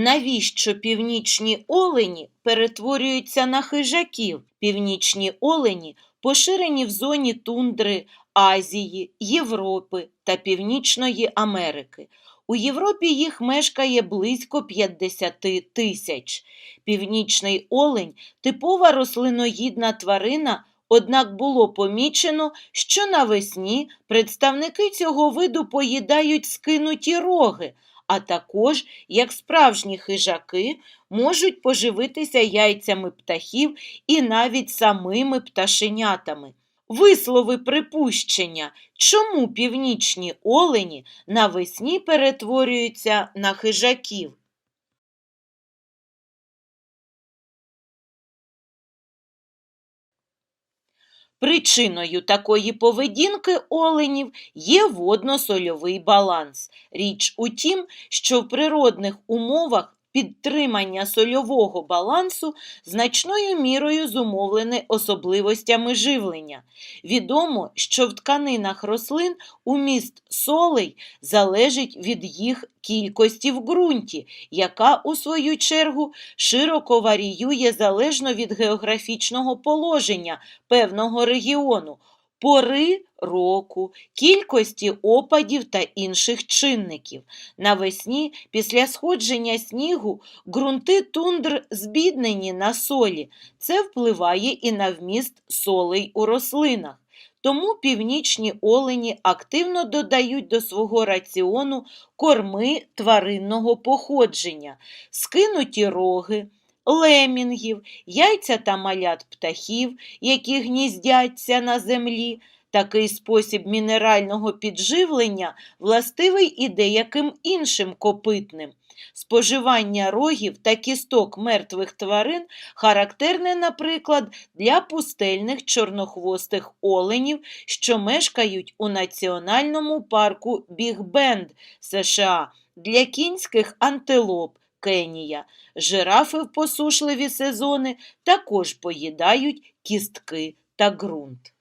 Навіщо північні олені перетворюються на хижаків? Північні олені поширені в зоні тундри Азії, Європи та Північної Америки. У Європі їх мешкає близько 50 тисяч. Північний олень типова рослиноїдна тварина, однак було помічено, що навесні представники цього виду поїдають скинуті роги, а також, як справжні хижаки, можуть поживитися яйцями птахів і навіть самими пташенятами. Вислови припущення, чому північні олені навесні перетворюються на хижаків. Причиною такої поведінки оленів є водно-сольовий баланс. Річ у тім, що в природних умовах підтримання сольового балансу значною мірою зумовлене особливостями живлення. Відомо, що в тканинах рослин уміст солей залежить від їх кількості в ґрунті, яка, у свою чергу, широко варіює залежно від географічного положення певного регіону, пори року, кількості опадів та інших чинників. Навесні, після сходження снігу, ґрунти тундр збіднені на солі. Це впливає і на вміст солей у рослинах. Тому північні олені активно додають до свого раціону корми тваринного походження, скинуті роги, лемінгів, яйця та малят птахів, які гніздяться на землі. Такий спосіб мінерального підживлення властивий і деяким іншим копитним. Споживання рогів та кісток мертвих тварин характерне, наприклад, для пустельних чорнохвостих оленів, що мешкають у національному парку Біг-Бенд США, для кінських антилоп Кенія. Жирафи в посушливі сезони також поїдають кістки та ґрунт.